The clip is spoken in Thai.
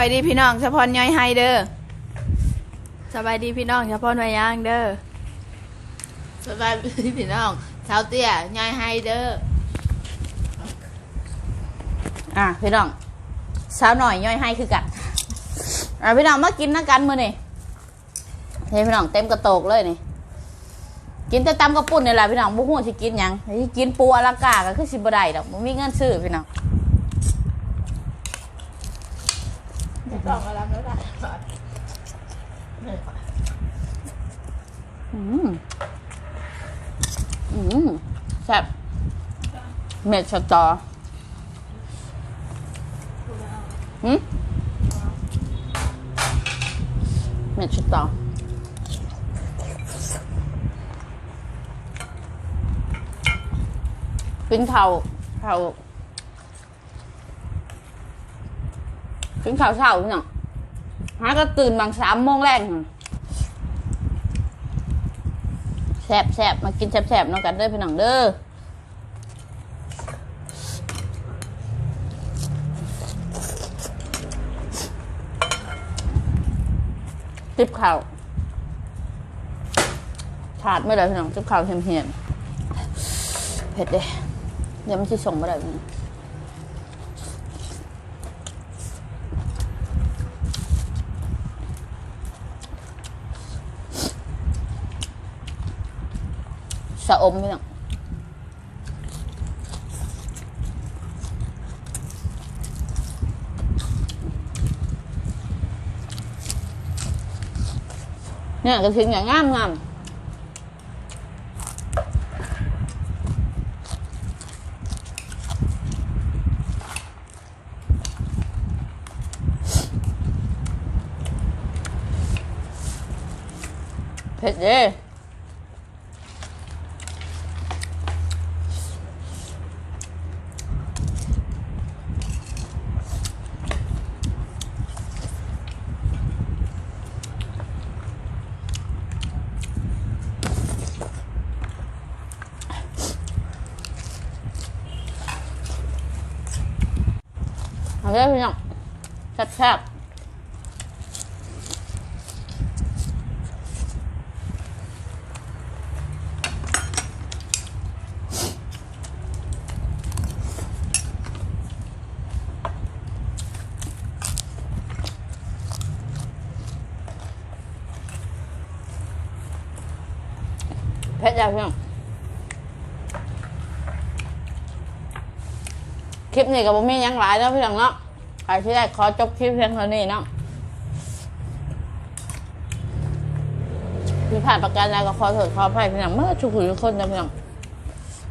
ายดีพี่น้องเฉพาะย่อยไฮเด้อสบายดีพี่น้องเฉพาะหน่วยย่างเด้อสบายดีพี่น้องเช้าเตี้ยย่อยไฮเดอร์อะพี่น้องสาวหน่อยย่อยให้คือกันอะพี่น้องมากินนะกันมื้อนี่เฮ้ยพี่น้องเต็มกระโตกเลยนี่กินแต่ตำกระปุ่นนี่แหละพี่น้องบุ้งสิกินหยังสิกินปูอลากาก็คือสิบ่ได้ดอกบ่มีเงินซื้อพี่น้อง ต้องมารับแล้วได้อืมอืมแซ่บเม็ดสตอหืมเม็ดสตอกินข้าวข้า กินข้าวเช้าพี่น้องหาก็ตื่นบางสามโมงแรกแซบแซบมากินแซบแซบน้องกันเด้อพี่น้องเด้อจิบข่าวขาดไม่ได้พี่น้องจิบข่าวเหี่ยมๆเผ็ดเด้เดี๋ยวมันจะส่งมาได้พี่น้อง สะอมพี่น้องเนี่ยกระถิ่นอย่างงามงามเผ็ดเด้ เอาเพี่น้องแซ่บเผ็ดแล้วพี่น้อง คลิปนี้ก็บ่มียังหลายเนาะพี่น้องเนาะใครที่ได้ขอจบคลิปเพียงเท่านี้เนาะพี่ผ่านประกันแล้วก็ขอโทษขออภัยพี่น้องเมื่อชุกคนทุกคนนะพี่น้อง